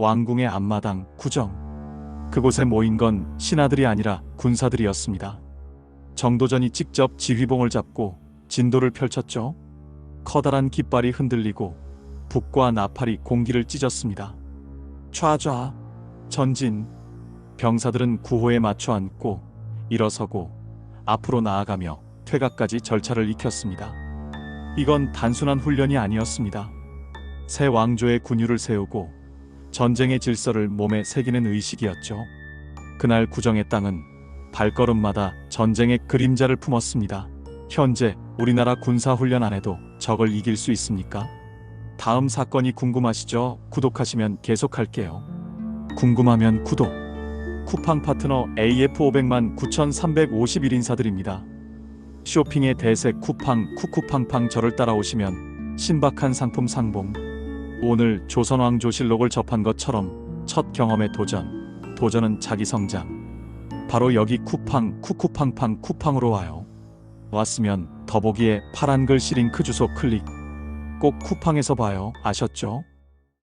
왕궁의 앞마당 구정. 그곳에 모인 건 신하들이 아니라 군사들이었습니다. 정도전이 직접 지휘봉을 잡고 진도를 펼쳤죠. 커다란 깃발이 흔들리고 북과 나팔이 공기를 찢었습니다. 좌좌, 전진. 병사들은 구호에 맞춰 앉고 일어서고 앞으로 나아가며 퇴각까지 절차를 익혔습니다. 이건 단순한 훈련이 아니었습니다. 새 왕조의 군유를 세우고 전쟁의 질서를 몸에 새기는 의식이었죠. 그날 구정의 땅은 발걸음마다 전쟁의 그림자를 품었습니다. 현재 우리나라 군사훈련 안에도 적을 이길 수 있습니까? 다음 사건이 궁금하시죠? 구독하시면 계속할게요. 궁금하면 구독. 쿠팡 파트너 AF500만 9,351 인사드립니다. 쇼핑의 대세 쿠팡 쿠쿠팡팡 저를 따라오시면 신박한 상품 상봉. 오늘 조선왕조실록을 접한 것처럼 첫 경험의 도전. 도전은 자기 성장. 바로 여기 쿠팡 쿠쿠팡팡 쿠팡으로 와요. 왔으면 더보기에 파란 글 시링크 주소 클릭. 꼭 쿠팡에서 봐요. 아셨죠?